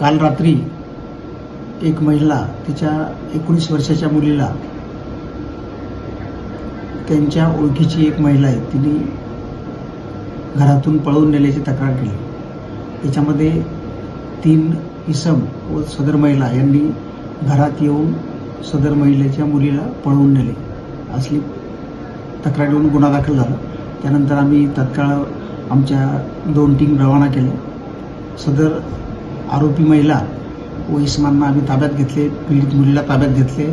काल रात्री एक महिला तिच्या एकोणीस वर्षाच्या मुलीला त्यांच्या ओळखीची एक महिला आहे तिने घरातून पळवून नेल्याची तक्रार केली. त्याच्यामध्ये तीन इसम व सदर महिला यांनी घरात येऊन सदर महिलेच्या मुलीला पळवून नेले. असली तक्रार येऊन गुन्हा दाखल झाला. त्यानंतर आम्ही तत्काळ आमच्या दोन टीम रवाना केल्या. सदर आरोपी महिला व इस्मांना आम्ही ताब्यात घेतले पीडित मुलीला ताब्यात घेतले.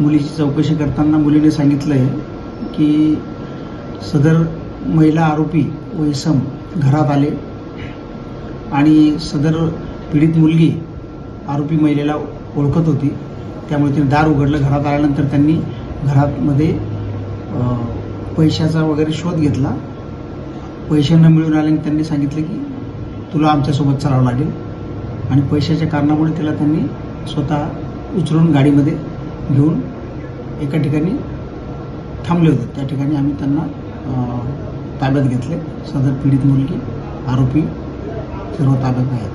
मुलीची चौकशी करताना मुलीने सांगितलं आहे की सदर महिला आरोपी व इसम घरात आले आणि सदर पीडित मुलगी आरोपी महिलेला ओळखत होती. त्यामुळे तिने दार उघडलं घरात आल्यानंतर त्यांनी घरातमध्ये पैशाचा वगैरे शोध घेतला. पैसे न मिळून आल्याने त्यांनी सांगितलं की तुला आमच्यासोबत चालावं लागेल. आणि पैशाच्या कारणामुळे त्याला त्यांनी स्वतः उचलून गाडीमध्ये घेऊन एका ठिकाणी थांबले होते. त्या ठिकाणी आम्ही त्यांना ताब्यात घेतले. सदर पीडित मुलगी आरोपी सर्व ताब्यात आहेत.